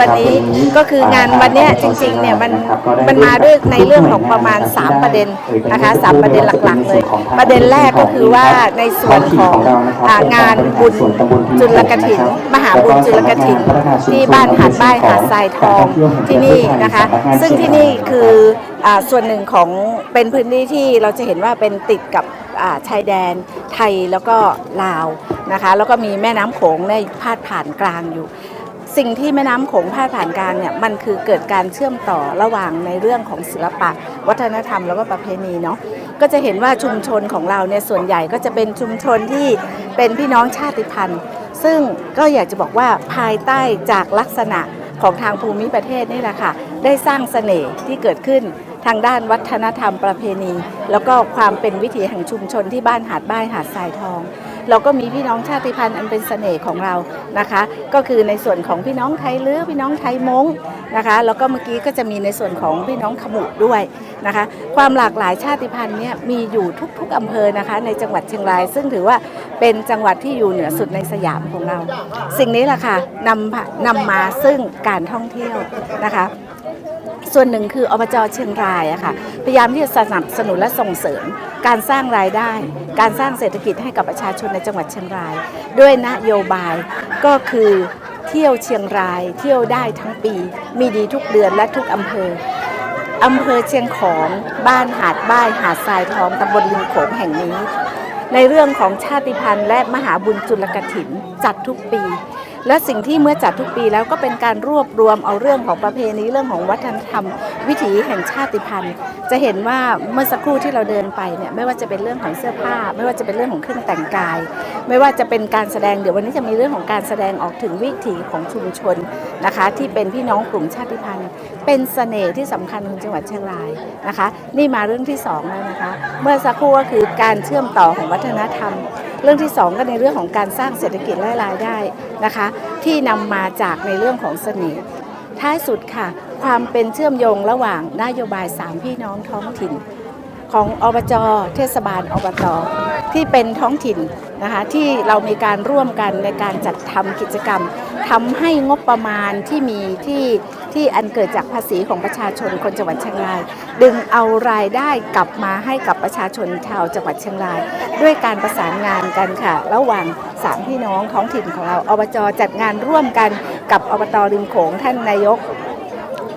ของงานในวันนี้ก็คืองานวันเนี้ยจริงๆเนี่ยมันมันมาด้วยในเรื่องของประมาณ 3 ประเด็นนะคะสามประเด็นหลักๆเลย ประเด็นแรกก็คือว่าในส่วนของอ่างานบุญจุลกถิน มหาบุญจุลกถิน ที่บ้านหาดบ้ายหาดทรายทองที่นี่นะคะ ซึ่งที่นี่คืออาส่วนหนึ่งของเป็นพื้นที่ที่เราจะเห็นว่าเป็นติดกับอ่าชายแดนไทยแล้วก็ลาวนะคะ แล้วก็มีแม่น้ำโขงเนี่ยพาดผ่านกลางอยู่ สิ่งที่แม่น้ำโขงพาดผ่านกลางเนี่ยมันคือเกิดการเชื่อมต่อระหว่างในเรื่องของศิลปะ วัฒนธรรมแล้วก็ประเพณีเนาะก็จะเห็นว่าชุมชนของเราเนี่ยส่วนใหญ่ก็จะเป็นชุมชนที่เป็นพี่น้องชาติพันธุ์ ซึ่งก็อยากจะบอกว่าภายใต้จากลักษณะของทางภูมิประเทศนี่แหละค่ะได้สร้างเสน่ห์ที่เกิดขึ้นทางด้านวัฒนธรรมประเพณี แล้วก็ความเป็นวิถีแห่งชุมชนที่บ้านหาดบ้ายหาดทรายทอง เราก็มีพี่น้องชาติพันธุ์อันเป็นเสน่ห์ของเรานะคะ ก็คือในส่วนของพี่น้องไทยลื้อพี่น้องไทยมงนะคะแล้วก็เมื่อกี้ก็จะมีในส่วนของพี่น้องขมุด้วยนะคะ ความหลากหลายชาติพันธุ์เนี่ยมีอยู่ทุกๆอำเภอนะคะในจังหวัดเชียงราย ซึ่งถือว่าเป็นจังหวัดที่อยู่เหนือสุดในสยามของเรา สิ่งนี้แหละค่ะนำนำมาซึ่งการท่องเที่ยวนะคะ ส่วนหนึ่งคืออบจเชียงรายอะค่ะพยายามที่จะสนับสนุนและส่งเสริม การสร้างรายได้ การสร้างเศรษฐกิจให้กับประชาชนในจังหวัดเชียงราย ด้วยนโยบายก็คือเที่ยวเชียงราย เที่ยวได้ทั้งปี มีดีทุกเดือนและทุกอำเภออำเภอเชียงของบ้านหาดบ้ายหาดทรายทองตำบลลิงโขงแห่งนี้ ในเรื่องของชาติพันธุ์และมหาบุญจุลกถินจัดทุกปี และสิ่งที่เมื่อจัดทุกปีแล้วก็เป็นการรวบรวมเอาเรื่องของประเพณีเรื่องของวัฒนธรรม วิถีแห่งชาติพันธุ์ จะเห็นว่าเมื่อสักครู่ที่เราเดินไปเนี่ยไม่ว่าจะเป็นเรื่องของเสื้อผ้า ไม่ว่าจะเป็นเรื่องของเครื่องแต่งกาย ไม่ว่าจะเป็นการแสดงเดี๋ยววันนี้จะมีเรื่องของการแสดงออกถึงวิถีของชุมชนนะคะ ที่เป็นพี่น้องกลุ่มชาติพันธุ์ เป็นเสน่ห์ที่สำคัญของจังหวัดเชียงรายนะคะ นี่มาเรื่องที่สองแล้วนะคะ เมื่อสักครู่ก็คือการเชื่อมต่อของวัฒนธรรม เรื่องที่ 2 ก็ในเรื่องของการสร้างเศรษฐกิจและรายได้นะคะ ที่นำมาจากในเรื่องของเสน่ห์ท้ายสุดค่ะ ความเป็นเชื่อมโยงระหว่างนโยบาย 3 พี่น้องท้องถิ่น ของอบจเทศบาลอบตที่เป็นท้องถิ่นนะคะที่เรามีการร่วมกันในการจัดทำกิจกรรม ทำให้งบประมาณที่มีที่ที่อันเกิดจากภาษีของประชาชนคนจังหวัดเชียงราย ดึงเอารายได้กลับมาให้กับประชาชนชาวจังหวัดเชียงราย ด้วยการประสานงานกันค่ะ ระหว่างสามพี่น้องท้องถิ่นของเราอบจจัดงานร่วมกันกับอบตริมโขงท่านนายก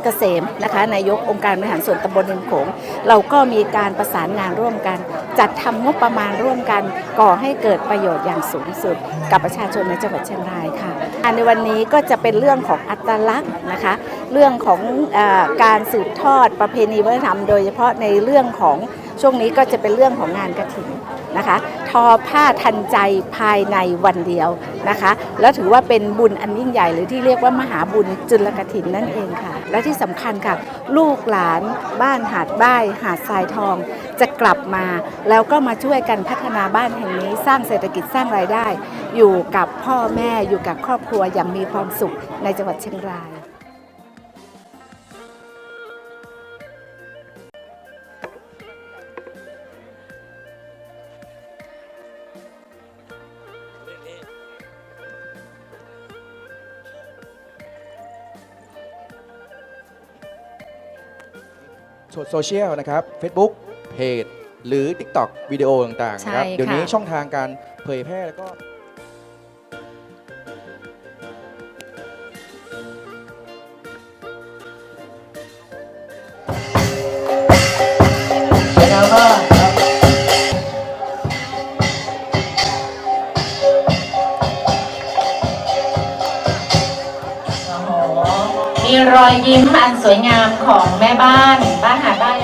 เกษมนะคะนายกองค์การบริหารส่วนตำบลริมโขงเราก็มีการประสานงานร่วมกัน จัดทำงบประมาณร่วมกัน ก่อให้เกิดประโยชน์อย่างสูงสุด กับประชาชนในจังหวัดเชียงรายค่ะในวันนี้ก็จะเป็นเรื่องของอัตลักษณ์นะคะ เรื่องของอการสืบทอดประเพณีวัฒนธรรม โดยเฉพาะในเรื่องของช่วงนี้ก็จะเป็นเรื่องของงานกระถิ่น นะคะ ทอผ้าทันใจภายในวันเดียวนะคะ แล้วถือว่าเป็นบุญอันยิ่งใหญ่หรือที่เรียกว่ามหาบุญจุลกถินนั่นเองค่ะ และที่สำคัญค่ะ ลูกหลานบ้านหาดบ้ายหาดทรายทอง จะกลับมา แล้วก็มาช่วยกันพัฒนาบ้านแห่งนี้ สร้างเศรษฐกิจสร้างรายได้ อยู่กับพ่อแม่อยู่กับครอบครัวอย่างมีความสุขในจังหวัดเชียงราย โซเชียลนะครับ Facebook เพจหรือ TikTok วิดีโอต่างๆนะครับ ใช่ค่ะ เดี๋ยวนี้ช่องทางการเผยแพร่แล้วก็ รอยยิ้มอันสวยงามของแม่บ้านบ้านหาดบ้าน